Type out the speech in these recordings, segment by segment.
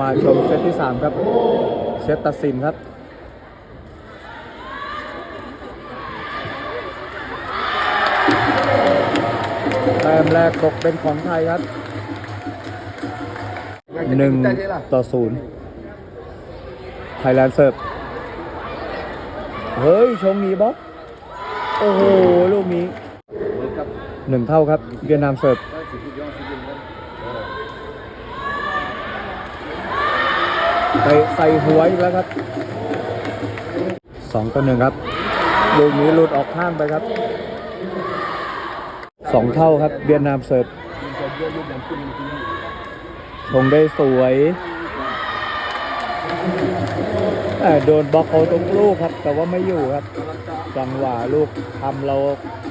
มาชมเซตที่ 3 ครับ เซตตัดสินครับแต้มแรกตกเป็นของไทยครับหนึ่งต่อศูนย์ไทยแลนด์เสิร์ฟเฮ้ย ชงนีบล็อกโอ้โห ลูกนี้หนึ่งเท่าครับ เวียดนามเสิร์ฟ ไปใส่หัวอีกแล้วครับสองต่อหนึ่งครับลูกนี้หลุดออกข้างไปครับสองเท่าครับเวียดนามเสิร์ฟชงได้สวยโดนบล็อกเขาตรงลูกครับ แต่ว่าไม่อยู่ครับ จังหวะลูกทำเรา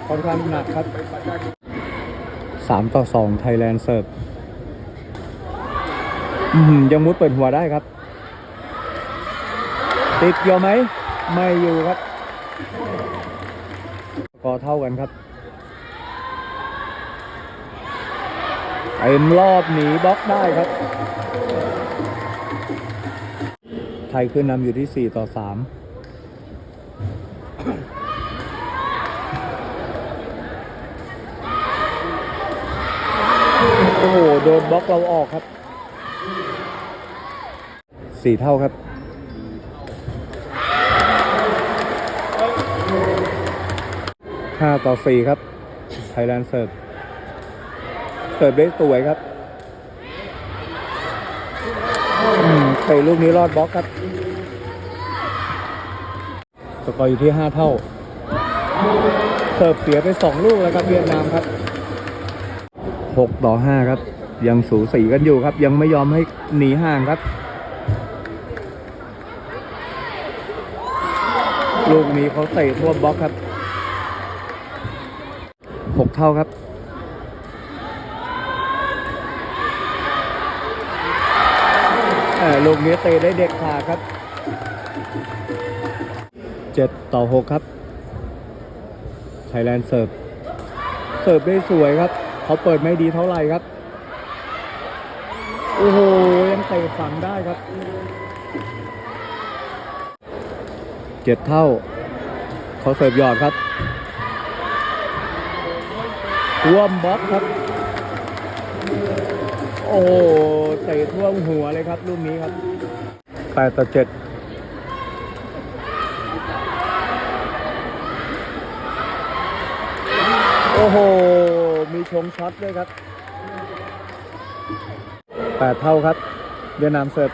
ค่อนข้างหนักครับสามต่อสองไทยแลนด์เสิร์ฟยังมุดเปิดหัวได้ครับ ติดอยู่ไหม ไม่อยู่ครับก็เท่ากันครับเต็มรอบหนีบล็อกได้ครับ ไทยขึ้นนำอยู่ที่ 4 ต่อ 3โอ้โห โดนบล็อกเราออกครับ สี่เท่าครับ ห้าต่อสี่ครับ ไทยแลนด์เสิร์ฟ เสิร์ฟได้สวยครับอืมเตะลูกนี้รอดบล็อกครับ สกอร์อยู่ที่ห้าเท่า เสิร์ฟเสียไปสองลูกแล้วครับเวียดนามครับหกต่อห้าครับ ยังสูสีกันอยู่ครับ ยังไม่ยอมให้หนีห่างครับลูกนี้เขาเตะทั่วบล็อกครับ หกเท่าครับลูกนี้เตะได้เด็กขาดครับเจ็ดต่อหกครับไทยแลนด์เสิร์ฟ เสิร์ฟได้สวยครับ เขาเปิดไม่ดีเท่าไหร่ครับ โอ้โห ยังเตะฝังได้ครับเจ็ดเท่า เขาเสิร์ฟหยอดครับ ท่วมบล็อกครับ โอ้โหเตะท่วมหัวเลยครับลูกนี้ครับแปดต่อเจ็ดโอ้โห มีชงช็อตด้วยครับแปดเท่าครับ เวียดนามเสิร์ฟ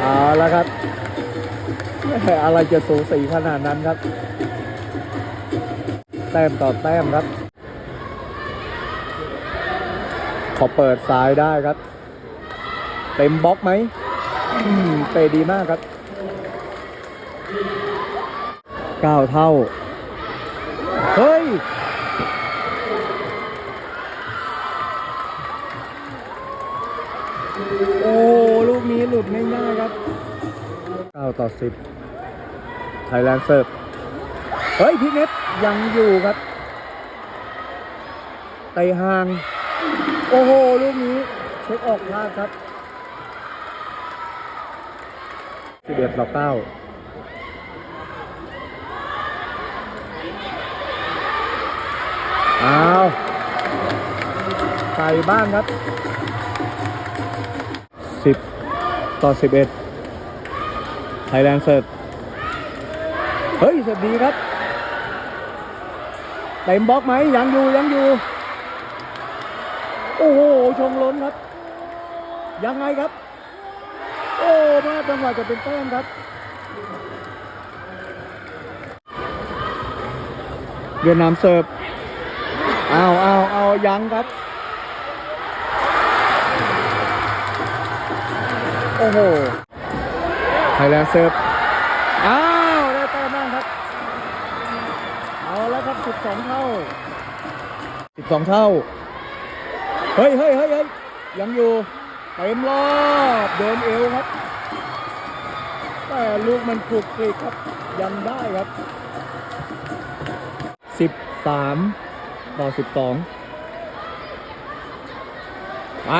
เอาละครับ อะไรจะสูสีขนาดนั้นครับ แต้มต่อแต้มครับ ขอเปิดซ้ายได้ครับ เต็มบล็อกไหมเตะดีมากครับเก้าเท่า เฮ้ย โอ้ ลูกนี้หลุดง่ายๆครับ 9 ต่อ 10 ไทยแลนด์เสิร์ฟเฮ้ยพี่เน็ตยังอยู่ครับไตห่าง โอ้โห ลูกนี้เช็คออกพลาดครับ11ต่อ9อ้าว ใส่บ้างครับ10ต่อ11ไทยแลนด์เสิร์ฟ เฮ้ยสิร์ฟดีครับเต็มบล็อกไหมยังอยู่ยังอยู่ โอ้โหชงล้นครับ ยังไงครับ โอ้มาจังหวะจะเป็นแต้มครับเวียดนามเสิร์ฟอ้าวอ้าวอ้าวยังครับ โอ้โหไทยแลนด์เสิร์ฟ อ้าว ได้แต้มบ้างครับ เอาแล้วครับ12เท่า12เท่า เฮ้ยเฮ้ยเฮ้ยเฮ้ยยังอยู่เต็มรอบโดนเอวครับ แต่ลูกมันคลุกคลิกครับ ยังได้ครับ13ต่อ12ไป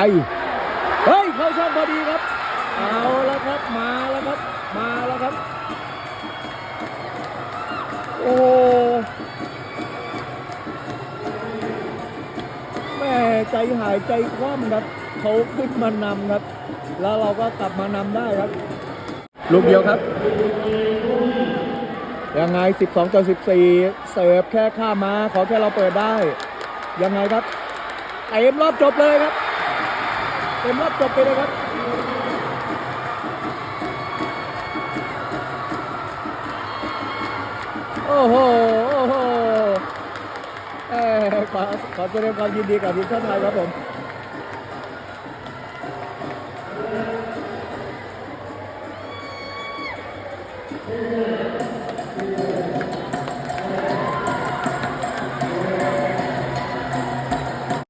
เฮ้ย เข้าช่องพอดี ใจหายใจคว่ำครับเขาขึ้นมานำครับ แล้วเราก็กลับมานำได้ครับ ลูกเดียวครับ ยังไง 12ต่อ14 เสิร์ฟแค่ข้ามมาขอแค่เราเปิดได้ ยังไงครับเต็มรอบจบเลยครับเต็มรอบจบไปเลยครับโอ้โห ขอแสดงความยินดีกับทีมชาติไทยครับผมเ